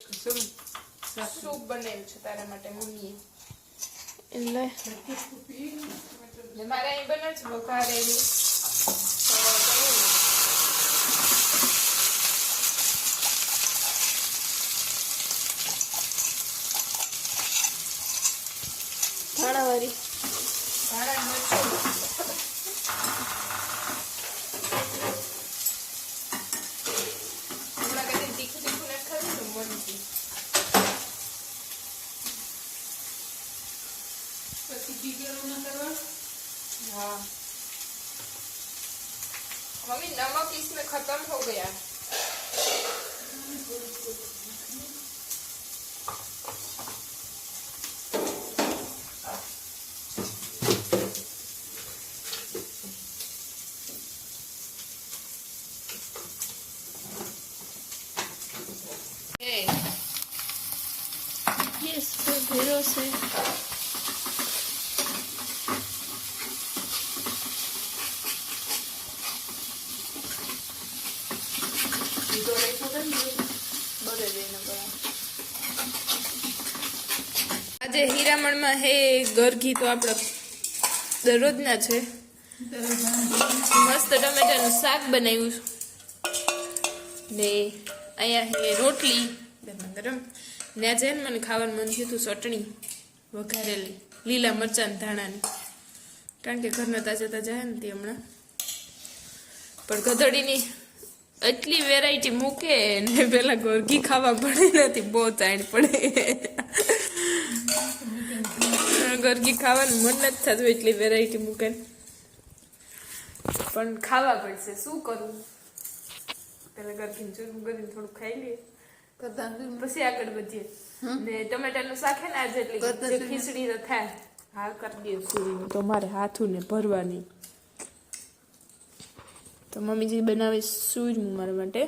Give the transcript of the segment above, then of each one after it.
શું સૂપ બનાવ્યું છે તારા માટે મમ્મીએ. એટલે મારે અહીં બને છે વઘારેલી. खत्म हो गया Yes, pero se... હીરામણમાં હે ગરઘી તો આપણા દરરોજના છે. મસ્ત ટમેટાનું શાક બનાવ્યું ને અહીંયા હે રોટલી ગરમા. ને આજે મને ખાવાનું મન થયું હતું ચટણી વઘારેલી, લીલા મરચાં ધાણાની. કારણ કે ઘરના તાજા તાજા હે ને તે હમણાં. પણ ગધડીની એટલી વેરાયટી મૂકે ને પેલા ગોરઘી ખાવા પડે નથી બહુ ચાણ પડે. ગોરગી ખાવાનું મન નથી થતું એટલી વેરાયટી મૂકે પણ ખાવા પડશે શું કરવું પેલા ગરગીને ચૂરમું કરીને થોડું ખાઈ લઈએ. પછી આગળ વધીએ. ને ટમેટાનું શાક હે ને આજે એટલી? ખીચડી તો થાય હા કરી દઈએ પૂરી તો મારે હાથું ને ભરવાની. તો મમ્મીજી બનાવે સૂરમું મારા માટે.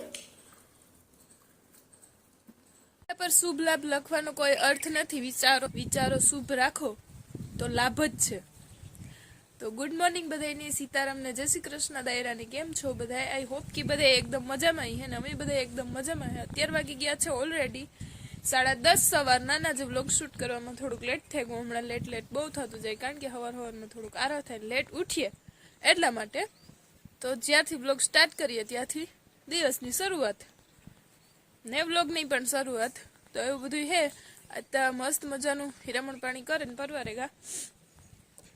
પર શુભ લાભ લખવાનો કોઈ અર્થ નથી. વિચારો વિચારો શુભ રાખો. તો લાભ જ છે. તો ગુડ મોર્નિંગ બધાની સીતારામને, જય શ્રી કૃષ્ણ દાયરાની, કેમ છો બધા આઈ હોપ કે બધા એકદમ મજામાં હે ને? અમે બધા એકદમ મજામાં હે. અત્યાર વાગી ગયા છે ઓલરેડી સાડા દસ સવાર નાના જે વ્લોગ શૂટ કરવામાં થોડુંક લેટ થઈ ગયું. હમણાં લેટ લેટ બહુ થતું જાય, કારણ કે હવાર હવારમાં થોડુંક આરા થાય લેટ ઉઠીએ એટલા માટે. તો જ્યારથી વ્લોગ સ્ટાર્ટ કરીએ ત્યાંથી દિવસની શરૂઆત. ને વ્લોગની પણ શરૂઆત. તો એવું બધું હે. અત્યારે મસ્ત મજાનું હીરામણ પાણી કરે ને પરવારે ગા.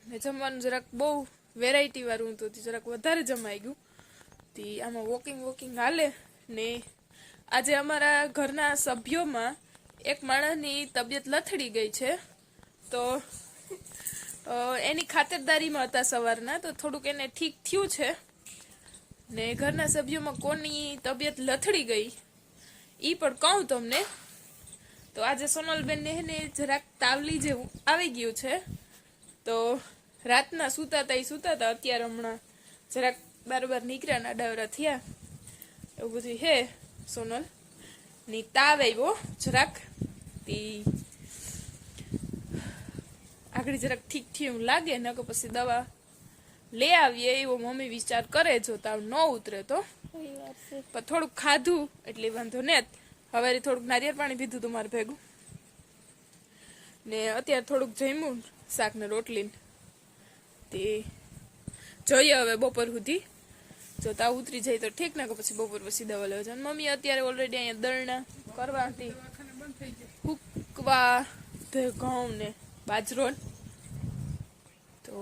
ને જમવાનું જરાક બહુ વેરાયટી વાળું હતું જરાક વધારે જમાઈ ગયું. તે આમાં વોકિંગ વોકિંગ હાલે. ને આજે અમારા ઘરના સભ્યોમાં એક માણસની તબિયત લથડી ગઈ છે. તો એની ખાતરદારીમાં હતા સવારના, તો થોડુંક એને ઠીક થયું છે. ને ઘરના સભ્યોમાં કોની તબિયત લથડી ગઈ એ પણ કહું તમને. તો આજે સોનલબેનને હે ને જરાક તાવલી જેવું આવી ગયું છે. તો રાતના સૂતાતા સૂતા હતા અત્યારે હમણાં જરાક બરાબર નીકળ્યા ના ડાવરા થયા. એવું બધું હે સોનલ. ની તાવ આવ્યો જરાક. તી આગળ જરાક ઠીક ઠીક લાગે લાગે કે પછી દવા લઈ આવીએ એવો મમ્મી વિચાર કરે જો તાવ ન ઉતરે તો. પણ થોડુંક ખાધું એટલે વાંધો ને હવે થોડુંક નારિયેળ પાણી પીધું હતું મારે ભેગું. ને અત્યારે થોડુંક જમ્યું શાક ને રોટલી તે જોઈએ હવે બપોર સુધી. જો તાવ ઉતરી જાય તો ઠીક, ના પછી બપોર પછી દવા લેવા જાય મમ્મી અત્યારે ઓલરેડી અહીંયા દળના કરવા હતી. કૂકવા ઘઉં ને બાજરો તો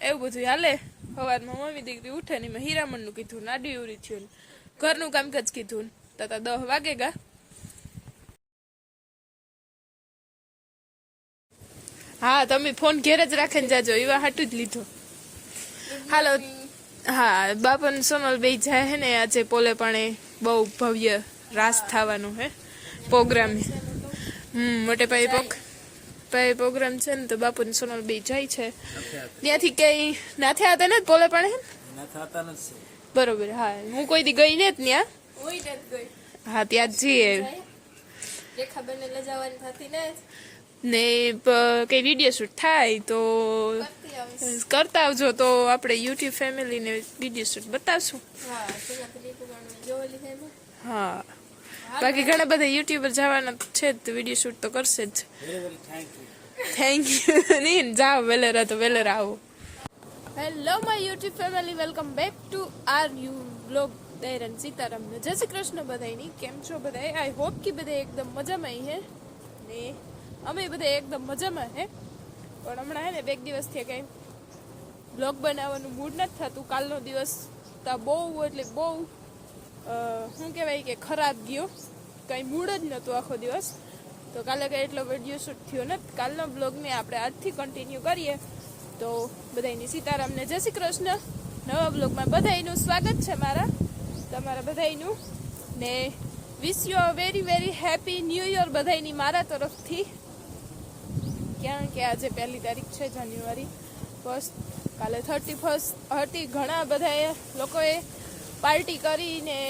એવું બધું હાલે. સવારમાં મમ્મી દીકરી ઉઠે ને મેં હીરામણનું કીધું નાડી ઉરી થયું ઘરનું કામકાજ કીધું તતા દહ વાગે ગા. હા તમે ફોન ઘેર જ રાખીને જાજો. એવા હાટું જ લીધો. હાલો. હા બાપન સોનલ બે જાય હે ને આજે પોલે પણ બહુ ભવ્ય રાસ થવાનું હે પ્રોગ્રામ હમ મોટે પાયે પોક પાયે પ્રોગ્રામ છે ને તો બાપુ ને સોનલ બે જાય છે. ત્યાંથી કઈ નાથે હતા ને પોલે પણ હે ને? ના બરોબર હા. હું કોઈ દી ગઈ ને જ ત્યાં? ઓય નથી ગઈ. હા ત્યાં જઈએ. રેખાબેન લઈ જવાની થતી ને ને કંઈ વીડિયો શૂટ થાય તો કરતા આવજો. તો આપણે યુટ્યુબ ફેમિલીને વીડિયો શૂટ બતાવશું. હા બાકી ઘણા બધા યુટ્યુબર જવાના છે જ વીડિયો શૂટ તો કરશે જ. થેન્ક યુ નહીં જાઓ વેલેરા તો વેલેરા આવો. Hello my YouTube family welcome back to are you blog દૈરન Sitaram. Jai Shri Krishna બધાયની. કેમ છો બધાય? આઈ હોપ કે બધા એકદમ મજામાં હે. ને અમે બધા એકદમ મજામાં, હે? પણ હમણાં હે ને બે દિવસથી કંઈ બ્લોગ બનાવવાનું મૂડ નથી થતું. કાલનો દિવસ તો બહુ એટલે બહુ શું કહેવાય કે ખરાબ ગયો. કંઈ મૂડ જ નહોતું આખો દિવસ. તો કાલે કંઈ એટલો વીડિયો શૂટ થયો નથી. કાલનો બ્લોગને આપણે આજથી કન્ટિન્યુ કરીએ. તો બધાયની સીતારામને જય શ્રી કૃષ્ણ. નવા બ્લોગમાં બધાયનું સ્વાગત છે મારા. તમારા બધાયનું. ને wish you a very very happy new year બધાયની મારા તરફથી. ક્યાં કે આજે પહેલી તારીખ છે જાન્યુઆરી ફર્સ્ટ કાલે થર્ટી ફર્સ્ટ હતી ઘણા બધા લોકોએ પાર્ટી કરીને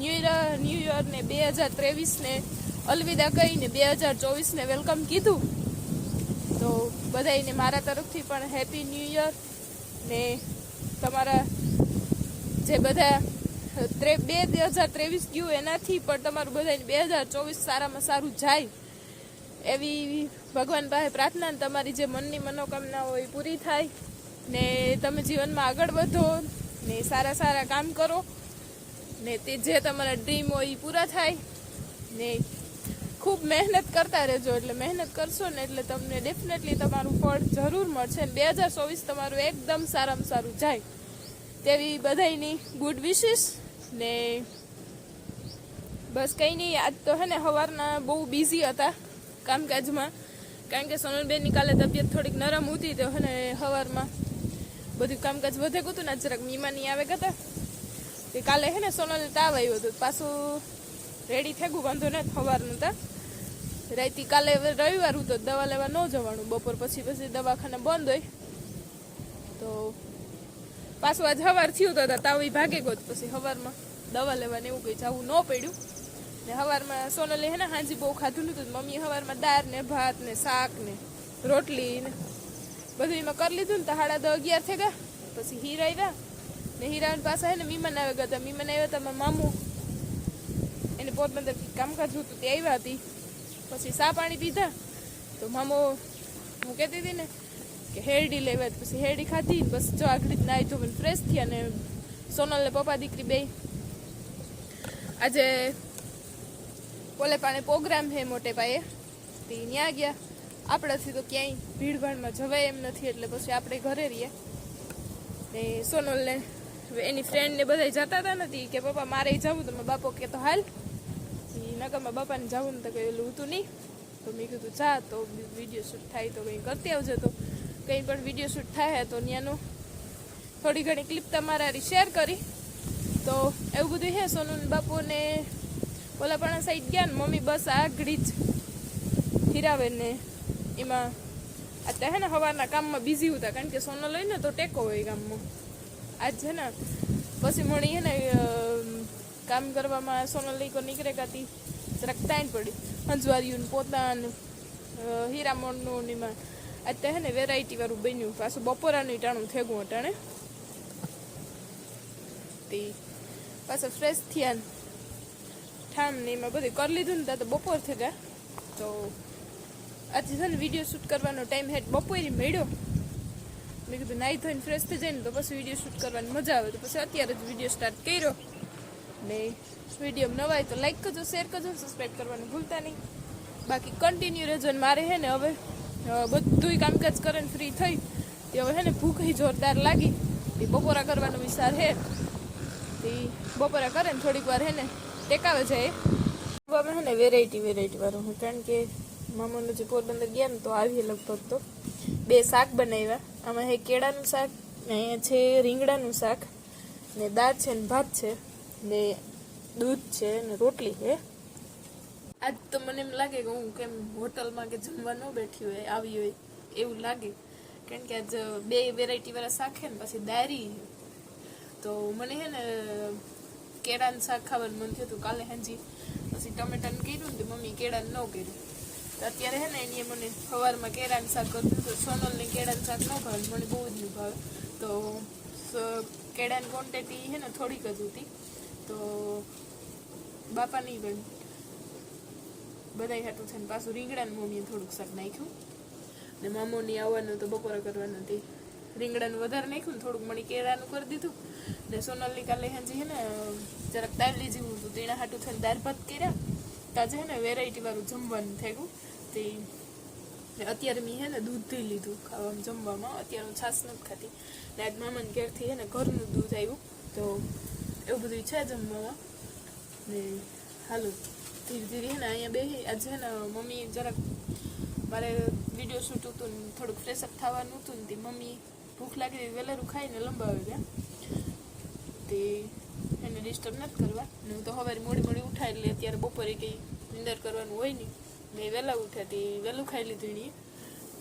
ન્યૂ યર ન્યૂ યરને બે હજાર ત્રેવીસને અલવિદા કહીને બે હજાર ચોવીસને વેલકમ કીધું. તો બધાને મારા તરફથી પણ હેપી ન્યૂ યર ને તમારા જે બધા બે હજાર ત્રેવીસ ગયું એનાથી પણ તમારું બધાને બે હજાર ચોવીસ સારામાં સારું જાય. એવી ભગવાન પાસે પ્રાર્થના તમારી જે મનની મનોકામના હોય પૂરી થાય ને તમે જીવનમાં આગળ વધો ને સારા સારા કામ કરો ને તે જે તમારા ડ્રીમ હોય એ પૂરા થાય ને ખૂબ મહેનત કરતા રહેજો એટલે મહેનત કરશો ને એટલે તમને ડેફિનેટલી તમારું ફળ જરૂર મળશે ને બે હજાર ચોવીસ તમારું એકદમ સારામાં સારું જાય તેવી બધાયની ગુડ વિશિસ ને બસ કંઈ નહીં, આજ તો હે ને સવારના બહુ બિઝી હતા. કામકાજમાં. કારણ કે સોનલબેનની કાલે તબિયત થોડીક નરમ હતી તો હે સવારમાં બધું કામકાજ વધે હતું ને જરાક મીમાની આવે ગયા તે કાલે હે ને સોનલને તાવ આવ્યો હતો. પાછું રેડી થઈ ગયું, વાંધો ને સવારનું તા. રાતી કાલે રવિવાર હતો દવા લેવા ન જવાનું. બપોર પછી પછી દવાખાને બંધ હોય. તો પાછું આજ સવાર થયું તો તાવ ભાગે ગયો પછી સવારમાં દવા લેવાને એવું કંઈ જવું ન પડ્યું. ને સવારમાં સોનલે હે ને હાંજી બહુ ખાધું નતું મમ્મી સવારમાં દાળ ને ભાત ને શાક ને રોટલી ને બધું એમાં કરી લીધું ને તો સાડા દસ અગિયાર થઈ ગયા. પછી હીરા આવ્યા ને હીરાની પાસે હે ને મીમાન આવી ગયા હતા. મીમાન આવ્યા હતા મારા મામું. એને પોરબંદર કામકાજ હતું, તે આવ્યા હતી. પછી સા પાણી પીધા. તો મામો હું કહેતી હતી ને કે હેરડી લેવા પછી હેરડી ખાધી બસ જો આગળ નાહી ધોઈને ફ્રેશ થયા ને સોનલ ને પપ્પા દીકરી બે. આજે પોલે પાને પ્રોગ્રામ છે મોટે પાયે તે ત્યાં ગયા. આપણાથી તો ક્યાંય ભીડભાડમાં જવાય એમ નથી, એટલે પછી આપણે ઘરે રહીએ. ને સોનલને એની ફ્રેન્ડને બધા જતા હતા નથી કે, પપ્પા, મારે જવું. તો મારા બાપો કે, તો હાલ. ઈ નકરમાં બાપાને જવું ને તો કંઈ ઓલું હતું નહીં. તો મેં કીધું, જા, તો વીડિયો શૂટ થાય તો કંઈ કરતી આવજે તો. કંઈ પણ વીડિયો શૂટ થાય તો ત્યાંનું થોડી ઘણી ક્લિપ તમારા શેર કરી. તો એવું બધું હે સોનું બાપુને. ઓલાપણા સાઈડ ગયા ને મમ્મી બસ આગળી જ હીરાવે ને એમાં અત્યારે હે ને સવારના કામમાં બિઝી હતા કારણ કે સોનલ લઈને તો ટેકો હોય ગામમાં. આજ છે ને પછી મળી હે ને કામ કરવામાં સોનલ લઈ નીકળે ગાતી. જરાક ટાઈમ પડી. હંજવારીયું ને પોતાનું હીરામણનું એમાં. અત્યારે હે ને વેરાયટી વાળું બન્યું. પાછું બપોરાનું ટાણું થેગું અટાણે તે પાછા ફ્રેશ થયા ઠામ ને એમાં બધું કરી લીધું ને તો બપોર થઈ ગયા. તો આજે છે ને વીડિયો શૂટ કરવાનો ટાઈમ હેઠ બપોરે મળ્યો. મેં કીધું નાહી ધોઈને ફ્રેશ થઈ જાય ને તો પછી વીડિયો શૂટ કરવાની મજા આવે. તો પછી અત્યારે જ વીડિયો સ્ટાર્ટ કર્યો. ને વીડિયો નવાય તો લાઈક કરજો શેર કરજો સબસ્ક્રાઈબ કરવાનું ભૂલતા નહીં. બાકી કન્ટિન્યુ રહેજો ને મારે હે ને હવે બધુંય કામકાજ કરીને ફ્રી થઈ. તે હવે હે ને ભૂખ જોરદાર લાગી. તે બપોરા કરવાનો વિચાર હે. તે બપોરા કરે ને થોડીક વાર હે ને ટેકાવે જાય હવે હે ને વેરાયટી વેરાયટી વાળું હું, કારણ કે મામાનું જે પોરબંદર ગયા ને તો આવીએ લગભગ તો. બે શાક બનાવ્યા. આમાં હે કેળાનું શાક ને અહીંયા છે રીંગણાનું શાક ને દાળ છે ને ભાત છે ને દૂધ છે ને રોટલી છે. આજ તો મને એમ લાગે કે હું કેમ હોટલમાં કે જમવા ન બેઠી હોય, આવી હોય એવું લાગે. કારણ કે આજ બે વેરાયટી વાળા શાક છે ને, પછી દારી. તો મને છે ને કેળાનું શાક ખાવાનું મન થયું હતું કાલે હાંજી પછી ટમેટાનું કર્યું ને મમ્મી કેળાનું ન કર્યું. તો અત્યારે હે ને એની મને સવારમાં કેળાનું શાક કરતું તો સોનલને કેળાનું શાક ન ભાવે મને બહુ જ નહીં ભાવે. તો કેળાની ક્વોન્ટિટી હે ને થોડીક જ હતી. તો બાપા નહીં પણ બધાય હાટું છે ને પાછું રીંગણાનું મમ્મીએ થોડુંક શાક નાખ્યું. ને મામોની આવવાનું તો બપોરે કરવાનું હતી રીંગણાનું વધારે નાખ્યું ને થોડુંક મણી કેળાનું કરી દીધું. ને સોનલની કાલે હાંજી હે ને, જરાક દાળલી જેવું હતું તેના હાટું થઈને દાળ ભાત કર્યા. તાજે હે ને વેરાયટી વાળું જમવાનું થયું. તે અત્યારે મેં હે ને દૂધ પી લીધું ખાવામાં જમવામાં. અત્યારે હું છાશ નથી ખાતી ને આજ મામાને ઘેરથી હે ને ઘરનું દૂધ આવ્યું તો એવું બધું છે જમવામાં. ને હાલો, ધીરે ધીરે હે ને અહીંયા બેસી આજે હે ને મમ્મી જરાક મારે વીડિયો શૂટ હતું થોડુંક ફ્રેશઅપ થવાનું હતું ને તે મમ્મી ભૂખ લાગી વહેલારું ખાઈને લંબાવી ગયા તે એને ડિસ્ટર્બ નથી કરવા. હું તો સવારે મોડી મોડી ઉઠાય એટલે અત્યારે બપોરે કંઈ નિંદર કરવાનું હોય નહીં. મેં વહેલા ઉઠ્યા તે વહેલું ખાઈ લીધું એની.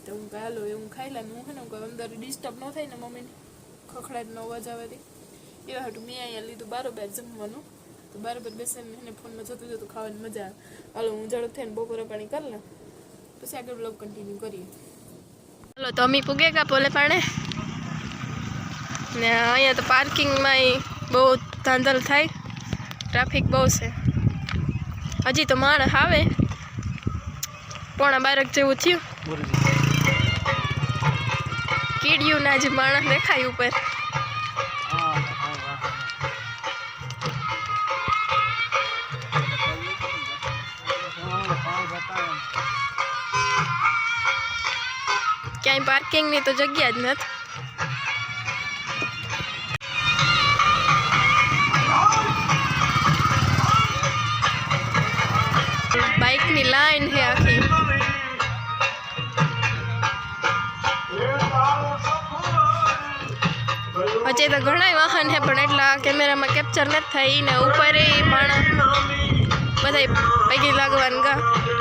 તો હું કહે, હાલો એ હું ખાઈ લા. હું હે ને, હું અંદર ડિસ્ટર્બ ન થાય ને મમ્મીને. ખખડાટનો અવાજ આવે તે. એવા હાટું મેં અહીંયા લીધું બારોબાર જમવાનું. તો બારોબાર બેસીને એને ફોનમાં જતું જતું ખાવાની મજા આવે. હાલો, હું ઝડપ થઈને બપોરે પાણી કરી લઉં. પછી આગળ બ્લોગ કન્ટિન્યુ કરીએ. ચાલો તો અમી પૂગે કા પોલે પાણે? ને અહીંયા તો પાર્કિંગમાં બહુ ધાંધલ થાય. ટ્રાફિક બહુ છે. હજી તો માણસ આવે. પોણા બારક જેવું થયું. કીડિયું ના જે માણસ દેખાય ઉપર. ક્યાંય પાર્કિંગની તો જગ્યા જ નથી. બાઇકની લાઈન છે આખી હજી તો ઘણા વાહન છે, પણ એટલા કેમેરામાં કેપ્ચર નથી થાય ને ઉપર એ પણ બધા પૈકી લાગવાનું ગા.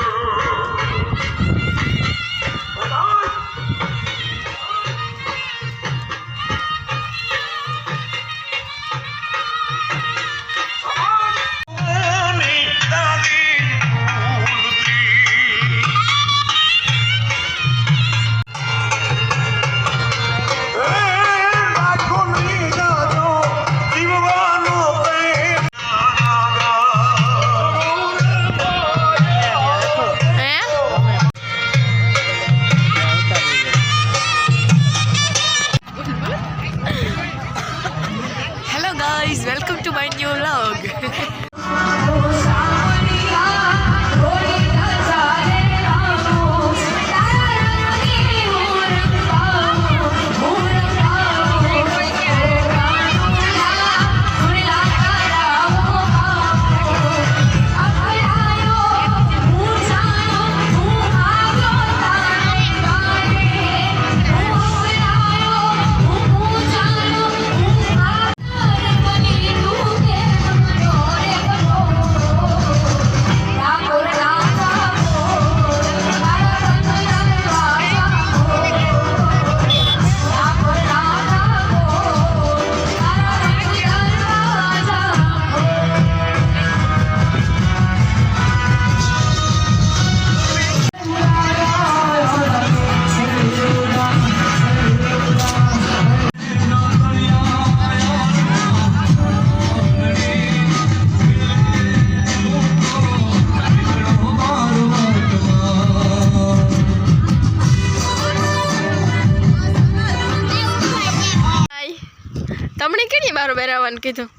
તમને બેરાવાનું કીધું.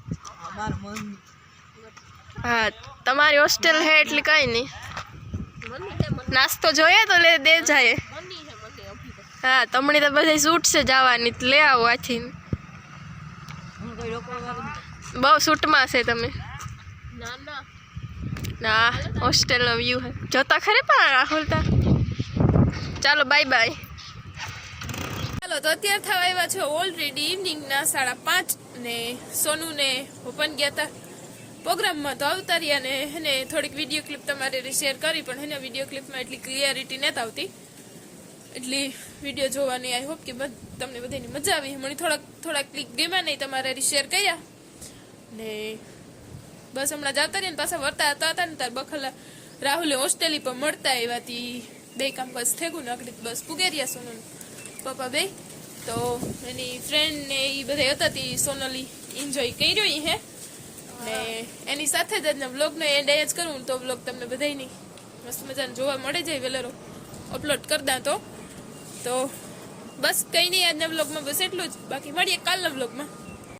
હા, તમારી હોસ્ટેલ હે એટલે કઈ નહીં. નાસ્તો જોઈએ તો લે, દે જાય. હા, તમને તો બધા સૂટ છે જવાની લે આવો આથી. બહુ સૂટમાં છે તમે. ના હોસ્ટેલનો વ્યૂ જોતા ખરે પણ રાહુલ તા? ચાલો બાય બાય ચાલો તો અત્યારે થવા આવ્યા છે ઓલરેડી ઇવનિંગના સાડા પાંચ ને સોનુને ઓપન ગયા હતા પ્રોગ્રામમાં તો આવતા રહ્યા ને એને થોડીક વીડિયો ક્લિપ તમારે શેર કરી, પણ એને વીડિયો ક્લિપમાં એટલી ક્લિયરિટી નથી આવતી. એટલી વીડિયો જોવાની આઈ હોપ કે તમને બધાની મજા આવી. મને થોડાક થોડાક ક્લિક ગેમા નહીં, તમારે શેર કર્યા. ને બસ હમણાં જતા રહ્યા ને પાછા વર્તા હતા હતા ને, તાર બખલા રાહુલે હોસ્ટેલી પણ મળતા એવાથી બે કામ બસ થેગું આગળ બસ પુગેરિયા સોનલ પપ્પા બે તો એની ફ્રેન્ડ ને એ બધા હતા તે સોનલી એન્જોય કર્યો એ હે. ને એની સાથે જ આજના વ્લોગનો એન્ડ જ કરું તો વ્લોગ તમને બધાયની મસ્ત મજાને જોવા મળે જાય વેલરો. અપલોડ કરતા તો. તો બસ કંઈ નહીં આજના વ્લોગમાં બસ એટલું જ. બાકી મળીએ કાલના વ્લોગમાં